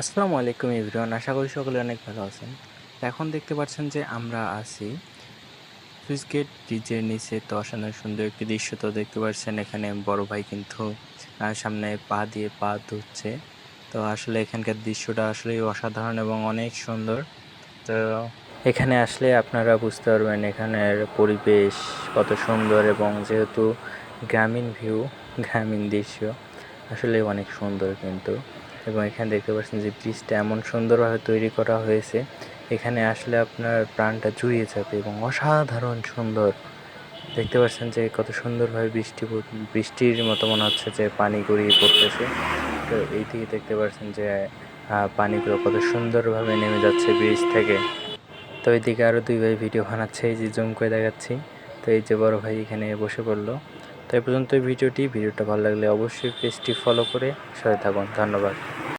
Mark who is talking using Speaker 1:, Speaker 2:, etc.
Speaker 1: আসসালামু আলাইকুম এভরিওয়ান, আশা করি সকলে অনেক ভালো আছেন। এখন দেখতে পাচ্ছেন যে আমরা আছি সুইচ গেট ব্রিজের নিচে। তো অসাধারণ সুন্দর একটি দৃশ্য তো দেখতে পাচ্ছেন। এখানে বড় ভাই কিন্তু সামনে পা দিয়ে পা ধুচ্ছে। তো আসলে এখানকার দৃশ্যটা আসলে অসাধারণ এবং অনেক সুন্দর। তো এখানে আসলে আপনারা বুঝতে পারবেন এখানের পরিবেশ কত সুন্দর এবং যেহেতু গ্রামীণ ভিউ গ্রামীণ দৃশ্য, আসলে অনেক সুন্দর কিন্তু। এবং এখানে দেখতে পাচ্ছেন যে ব্রিজটা এমন সুন্দরভাবে তৈরি করা হয়েছে। এখানে আসলে আপনার প্রাণটা জুড়িয়ে যাবে এবং অসাধারণ সুন্দর। দেখতে পাচ্ছেন যে কত সুন্দরভাবে বৃষ্টি বৃষ্টির মতো মনে হচ্ছে যে পানি গড়িয়ে পড়তেছে। তো এই থেকে দেখতে পাচ্ছেন যে পানিগুলো কত সুন্দরভাবে নেমে যাচ্ছে ব্রিজ থেকে। তো এইদিকে আরও দুই ভাই ভিডিও বানাচ্ছে, এই যে জুম করে দেখাচ্ছি। তো এই যে বড় ভাই এখানে বসে পড়ল। তো এই পর্যন্ত ভিডিওটি। ভিডিওটা ভালো লাগলে অবশ্যই পেজটি ফলো করে সাথে থাকুন। ধন্যবাদ।